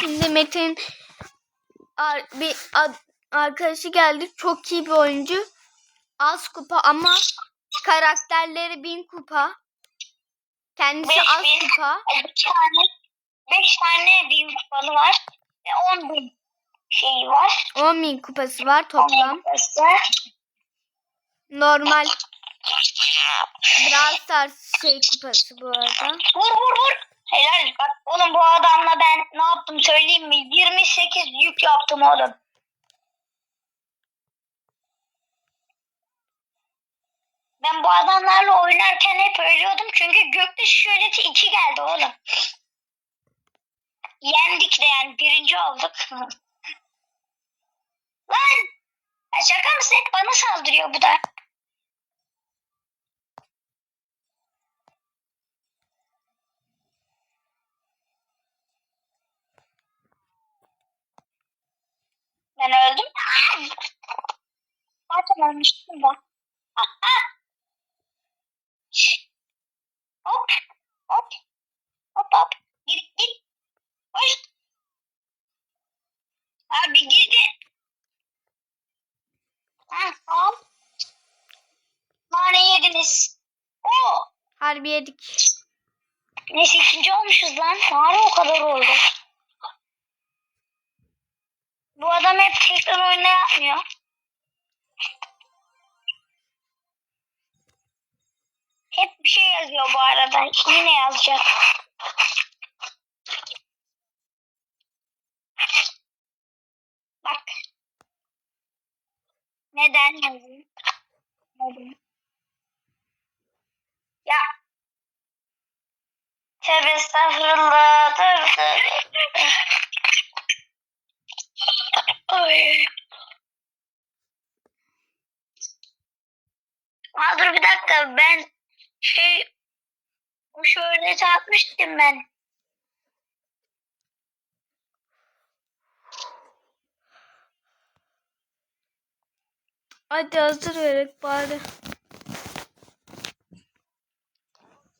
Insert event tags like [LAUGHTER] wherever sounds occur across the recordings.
Şimdi Metin ar- bir ad- arkadaşı geldi. Çok iyi bir oyuncu. Az kupa ama karakterleri bin kupa. Kendisi Beş az bin. kupa. Bir tane, beş tane bin kupalı var. Ve on bin şeyi var. 10 bin kupası var toplam. Kupası. Normal Brawl Stars şey kupası bu arada. Vur vur vur. Helal. Bak oğlum bu adamla ben ne yaptım söyleyeyim mi? 28 yük yaptım oğlum. Ben bu adamlarla oynarken hep ölüyordum çünkü gökte şöyleti 2 geldi oğlum. Yendik de yani birinci olduk. [LAUGHS] Lan! Ya şaka mısın? Hep bana saldırıyor bu da. Ben öldüm. Ah. Şş. Hop. Hop. Hop hop. Git git. Hoş. Abi girdi. Ha, tamam. Nane yediniz. Oo. Harbi yedik. Neyse ikinci olmuşuz lan. Nane o kadar oldu. Bu adam hep tekrar oyna yapmıyor. Hep bir şey yazıyor bu arada. Yine yazacak. Bak. Neden yazıyor? Neden? Ya. Tövbe estağfurullah. Ay. Aa, dur bir dakika ben şey bu şöyle atmıştım ben. Hadi hazır verek bari.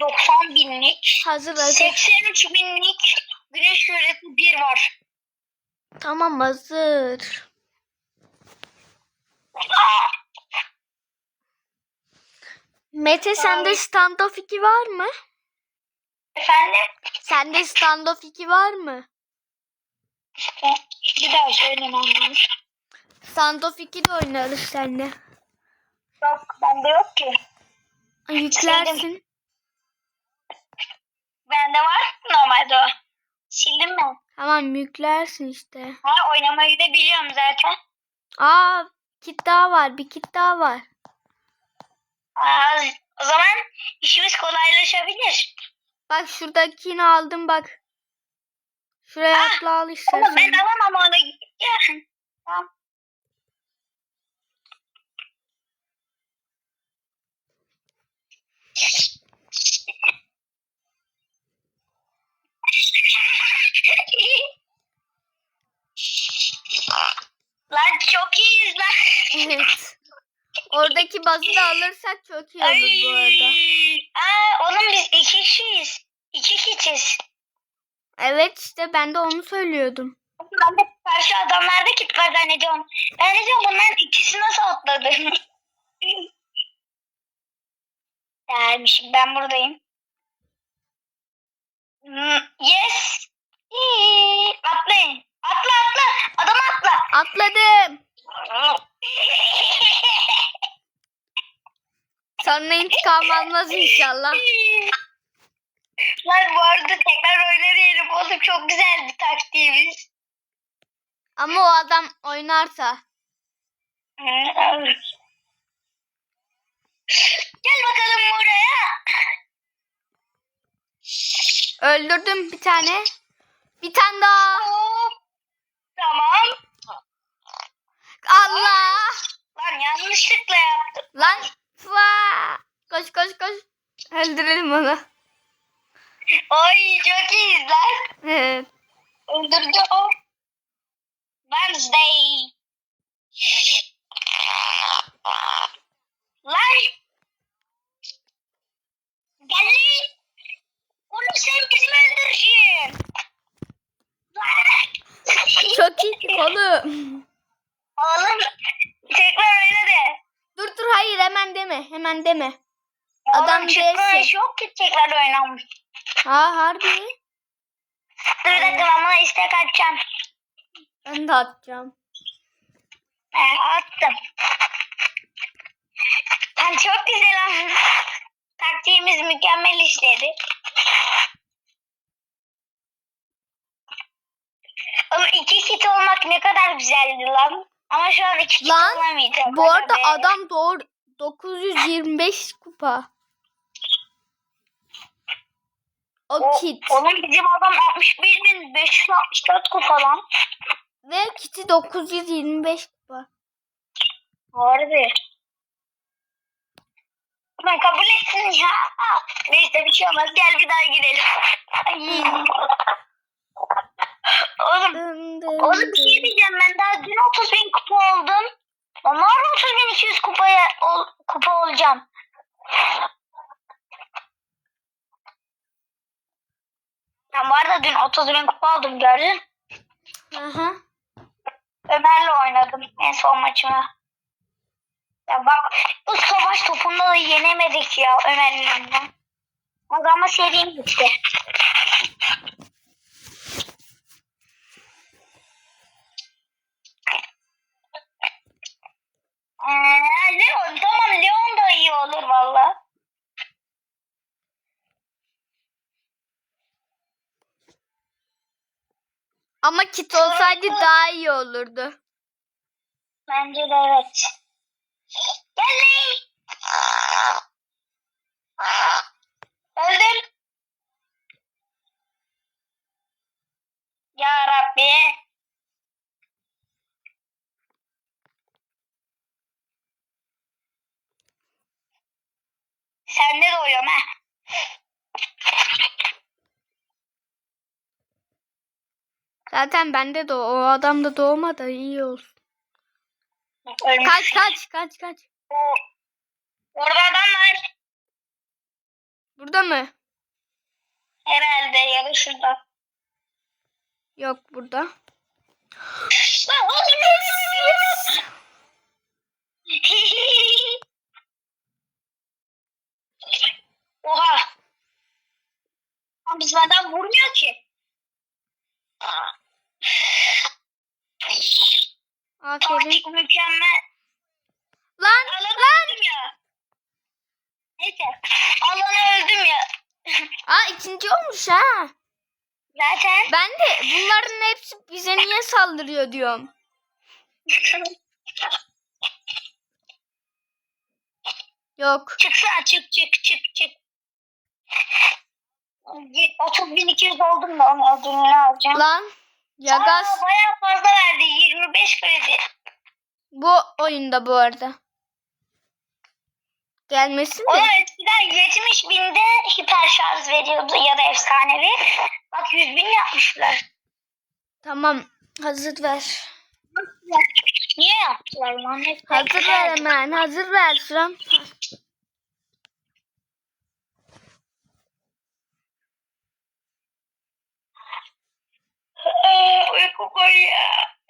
90 binlik. Hazır hazır. 83 binlik güneş şöhreti bir var. Tamam hazır. Aa, Mete sende standoff 2 var mı? efendim? Sende standoff 2 var mı? Bir daha söyleyeyim anladım. Standoff 2 de oynarız seninle. Yok bende yok ki. Ay, Yüklersin. Bende var normalde o. Sildim ben. Tamam yüklersin işte. Ha oynamayı da biliyorum zaten. Aa kit daha var. Bir kit daha var. Aa, o zaman işimiz kolaylaşabilir. Bak şuradakini aldım bak. Şuraya Ah, atla al Ama istersen. ben alamam onu. Tamam. [LAUGHS] lan çok iyiyiz lan. Evet. Oradaki bazı da alırsak çok iyi olur bu arada. Aa, oğlum biz iki kişiyiz. İki kişiyiz. Evet işte ben de onu söylüyordum. Ben de karşı adamlarda kit var zannediyorum. Ben de diyorum bunların ikisi nasıl atladı? [LAUGHS] Dermişim ben buradayım. Hmm, Yes. Atlayın. Atla atla. Adam atla. Atladım. Sonra intikam almaz inşallah. Lan bu arada tekrar oynayalım oğlum. Çok güzeldi taktiğimiz. Ama o adam oynarsa. Gel bakalım buraya. Öldürdüm bir tane. Bir tane daha. Tamam. Allah. Lan yanlışlıkla yaptım. Lan. Fua. Koş koş koş. Öldürelim onu. Oy çok iyiyiz lan. Evet. Öldürdü o. Wednesday. 5 yok ki tekrar oynanmış. Ha harbi. Dur bir dakika ben istek atacağım. Ben de atacağım. Ben attım. Ben çok güzel anladım. Taktiğimiz mükemmel işledi. Ama iki kit olmak ne kadar güzeldi lan. Ama şu an iki kit Lan olamayacağım. bu arada adam doğru 925 kupa. O O, kit. Oğlum bizim adam 61.564 kupa lan. Ve kiti 925 kupa. Harbi. Ben kabul etsin ya. Neyse bir şey olmaz. Gel bir daha girelim. Ay. [LAUGHS] Oğlum, Dın dın oğlum bir şey diyeceğim. Ben daha dün 30 bin kupa oldum. Da 30 bin 200 kupaya, ol, kupa olacağım. Ben bu arada dün 30 bin kupa oldum gördün. Aha. Ömer'le oynadım en son maçımı. Ya bak bu savaş topunda da yenemedik ya yüzünden. Adama serim gitti. Ee, Leon tamam Leon da iyi olur valla. Ama kit olsaydı daha iyi olurdu. Bence de evet. Gel Öldüm. Ya Rabbi. Sende de uyuyorum ha. Zaten bende de o, adam da doğmadı iyi olsun. Ölmüş. Kaç kaç kaç kaç. O- Orada adam var. Burada mı? Herhalde ya da şurada. Yok burada. [LAUGHS] Oha. Biz benden vurmuyor ki. Aferin. Taktik mükemmel. Lan Alanı lan. öldüm ya. Neyse. Alanı öldüm ya. Aa ikinci olmuş ha. Zaten. Ben de bunların hepsi bize niye saldırıyor diyorum. Yok. Çıksana çık çık çık çık. 30.200 oldum da onu ödülünü alacağım. Lan. Yagas Aa, bayağı fazla verdi. 25 kredi. bu oyunda bu arada. Gelmesin Ona de. eskiden 70 binde hiper şarj veriyordu ya da efsanevi. Bak 100 bin yapmışlar. Tamam. Hazır ver. Niye yaptılar lan? Hep Hazır ver hemen. Hazır ver sıram.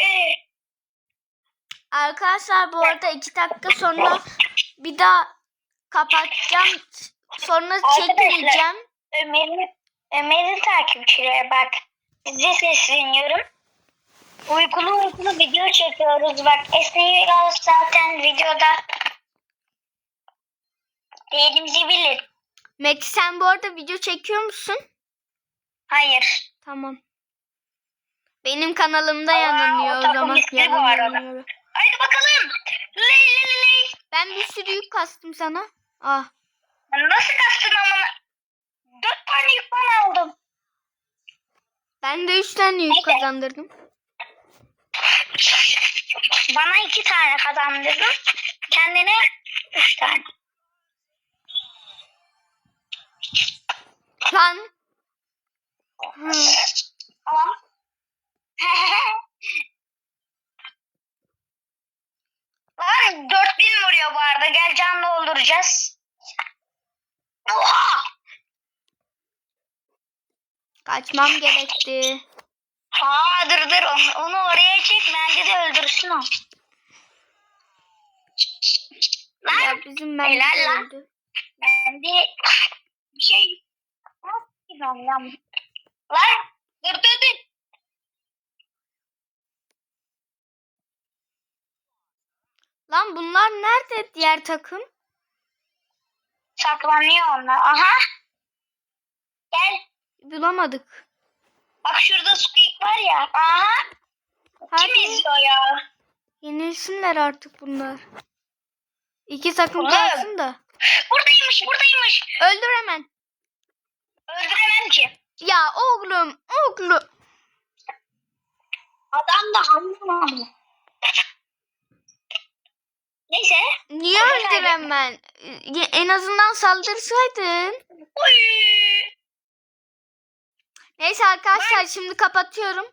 Ee. Arkadaşlar bu arada iki dakika sonra bir daha kapatacağım. Sonra çekmeyeceğim. Ömer'in Ömer'in takipçileri bak. Size sesleniyorum. Uykulu uykulu video çekiyoruz bak. Esneyiyoruz zaten videoda. Değerimizi bilin. Mek sen bu arada video çekiyor musun? Hayır. Tamam. Benim kanalımda Aa, yanılıyor o o zaman. ismi bu arada. Yanılıyor. Haydi bakalım. Ley ley ley. Ben bir sürü yük kastım sana. Ah. Nasıl kastın amına? Dört tane yük ben aldım. Ben de üç tane yük Neyse. kazandırdım. Bana iki tane kazandırdın. Kendine üç tane. Lan. Hı. Tamam. Lan 4000 vuruyor bu arada. Gel can Oha! Kaçmam gerekti. Aa dur dur onu, onu oraya çek bence de öldürsün o. Lan Ya bizim Mendi Helal de lan. öldü. bende bir şey nasıl bilmiyorum lan. Lan dur dur dur. Lan bunlar nerede diğer takım? Saklanıyor onlar. Aha. Gel. Bulamadık. Bak şurada squeak var ya. Aha. Kim Hadi izliyor ya? yenilsinler artık bunlar. İki takım Oğlum. kalsın da. Buradaymış buradaymış. Öldür hemen. Öldüremem ki. Ya oğlum oğlum. Adam da anlamadı. Neyse. Niye abi. hemen? En azından saldırsaydın. Oy. Neyse arkadaşlar şimdi kapatıyorum.